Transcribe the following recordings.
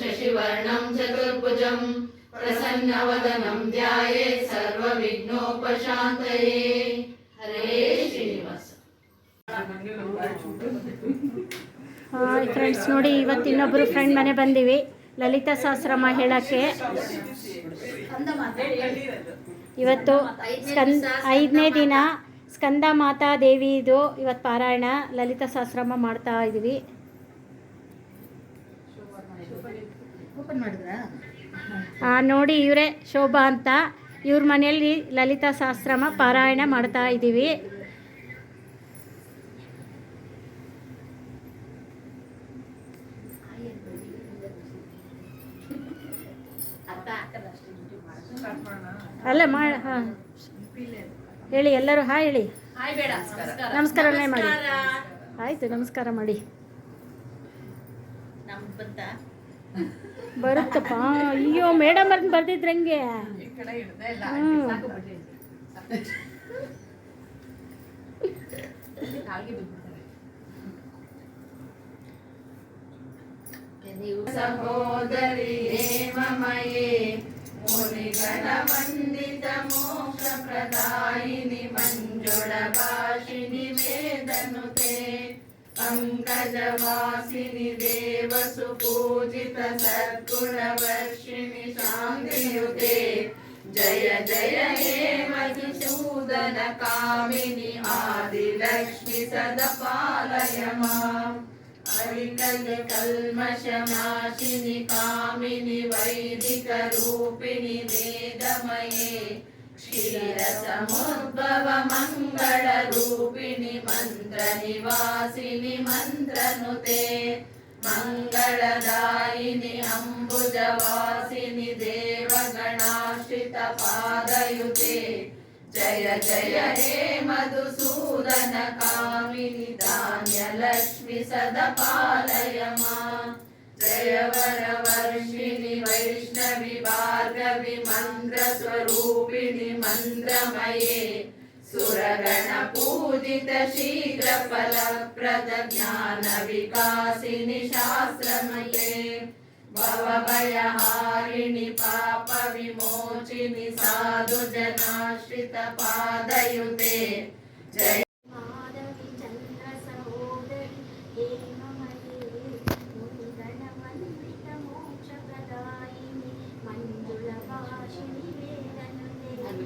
शशिवर्णं चतुर्भुजं प्रसन्नवदनं ध्याये सर्वविघ्नोपशान्तये हरे ಶ್ರೀನಿವಾಸ. ಹಾಯ್ ಫ್ರೆಂಡ್ಸ್ ನೋಡಿ ಇವತ್ತು ಇನ್ನೊಬ್ರು ಫ್ರೆಂಡ್ ಮನೆ ಬಂದೀವಿ. ಲಲಿತಾ ಸಹಸ್ರಮ ಹೇಳಕ್ಕೆ. ಇವತ್ತು ಸ್ಕಂದ, ಐದನೇ ದಿನ ಸ್ಕಂದ ಮಾತಾ ದೇವಿದು ಇವತ್ತು ಪಾರಾಯಣ ಲಲಿತಾ ಸಹಸ್ರಮ ಮಾಡ್ತಾ ಇದ್ದೀವಿ ನೋಡಿ ಇವರೇ ಶೋಭಾ ಅಂತ. ಇವ್ರ ಮನೆಯಲ್ಲಿ ಲಲಿತಾ ಸಹಸ್ರಮ ಪಾರಾಯಣ ಮಾಡ್ತಾ ಇದ್ದೀವಿ. ಅಲ್ಲ ಮಾ ಹಾಂ. ಹೇಳಿ ಎಲ್ಲರೂ ಹಾಯ್ ಹೇಳಿ. ಹಾಯ್ ಬೇಡ ನಮಸ್ಕಾರನೇ ಮಾಡಿ. ಆಯಿತು ನಮಸ್ಕಾರ ಮಾಡಿ. ನಮ್ಗೆ ಬಂತ? ಬರುತ್ತಪ್ಪ ಅಯ್ಯೋ ಮೇಡಮ್ ಅವ್ರನ್ನ ಬರ್ದಿದ್ರಂಗೆ ಹ್ಞೂ ಸಹೋದರಿ ಹೇಮಮಯೇ ಮುನಿಗಣ ವಂದಿತ ಮೋಕ್ಷ ಪ್ರದಾಯಿನಿ ಮಂಜುಳ ಭಾಷಿನಿ ವೇದನುತೆ పంకజవాసిని దేవసు పూజిత సద్గుణవర్షిణి శాంతియుతే. జయ జయ హే మధుసూదన కామిని ఆదిలక్ష్మి సదపాలయ మా హరికల్ కల్మషమాశిని కామిని వైదిక రూపిణి వేదమయే. క్షీరసముద్భవమంగళరూపిణి మంత్రనివాసిని మంత్రనుతే మంగళదాయిని అంబుజవాసిని దేవగణాశ్రిత పాదయుతే జయ జయ హే మధుసూదన కామిని ధాన్యలక్ష్మి సదపాలయమా. జయ వరవర్షిణి వైష్ణవి భార్గవి మంత్రస్వరూప मन्द्रमये सुरगणपूजित शीघ्रफलप्रदज्ञानविकासिनि शास्त्रमये भवभयहारिणि पापविमोचिनि साधुजनाश्रितपादयुते जय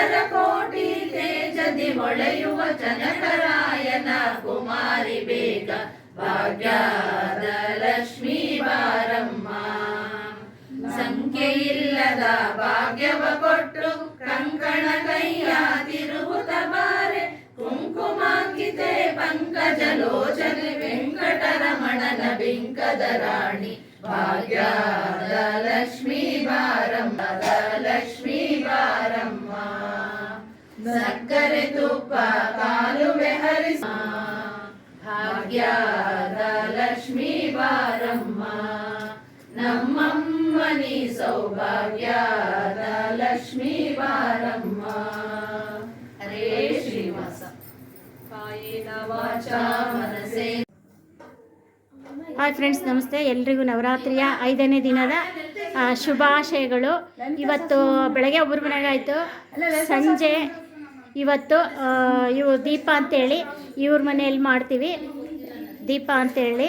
ದಿನಕರ ಕೋಟಿ ತೇಜದಿ ಹೊಳೆಯುವ ಜನಕರಾಯನ ಕುಮಾರಿ ಬೇಗ ಭಾಗ್ಯದ ಲಕ್ಷ್ಮೀ ಬಾರಮ್ಮ. ಸಂಖ್ಯೆಯಿಲ್ಲದ ಭಾಗ್ಯವ ಕೊಟ್ಟು ಕಂಕಣ ಕೈಯ ತಿರುವುತ ಬಾರೆ ಪಂಕಜ ಲೋಚನೆ ವೆಂಕಟರಮಣನ ಬಿಂಕದ ರಾಣಿ ಭಾಗ್ಯದ ಲಕ್ಷ್ಮೀ ಬಾರಮ್ಮ ಲಕ್ಷ್ಮೀ ಬಾರಮ್ಮ. ಸಕ್ಕರೆ ತುಪ್ಪ ಕಾಲುವೆ ಹರಿಸ. ಭಾಗ್ಯದ ಲಕ್ಷ್ಮೀ ಬಾರಮ್ಮ. ನಮ್ಮಮ್ಮನಿ ಸೌಭಾಗ್ಯದ ಲಕ್ಷ್ಮೀ ಬಾರಮ್ಮ. ಹರೇ ಶ್ರೀನಿವಾಸ. ಮನಸೇ. ಹಾಯ್ ಫ್ರೆಂಡ್ಸ್, ನಮಸ್ತೆ. ಎಲ್ರಿಗೂ ನವರಾತ್ರಿಯ ಐದನೇ ದಿನದ ಶುಭಾಶಯಗಳು. ಇವತ್ತು ಬೆಳಗ್ಗೆ ಒಬ್ಬರು ಮನೆಗಾಯ್ತು ಸಂಜೆ ಇವತ್ತು ಇವು ದೀಪ ಅಂತೇಳಿ ಇವ್ರ ಮನೆಯಲ್ಲಿ ಮಾಡ್ತೀವಿ. ದೀಪ ಅಂತೇಳಿ.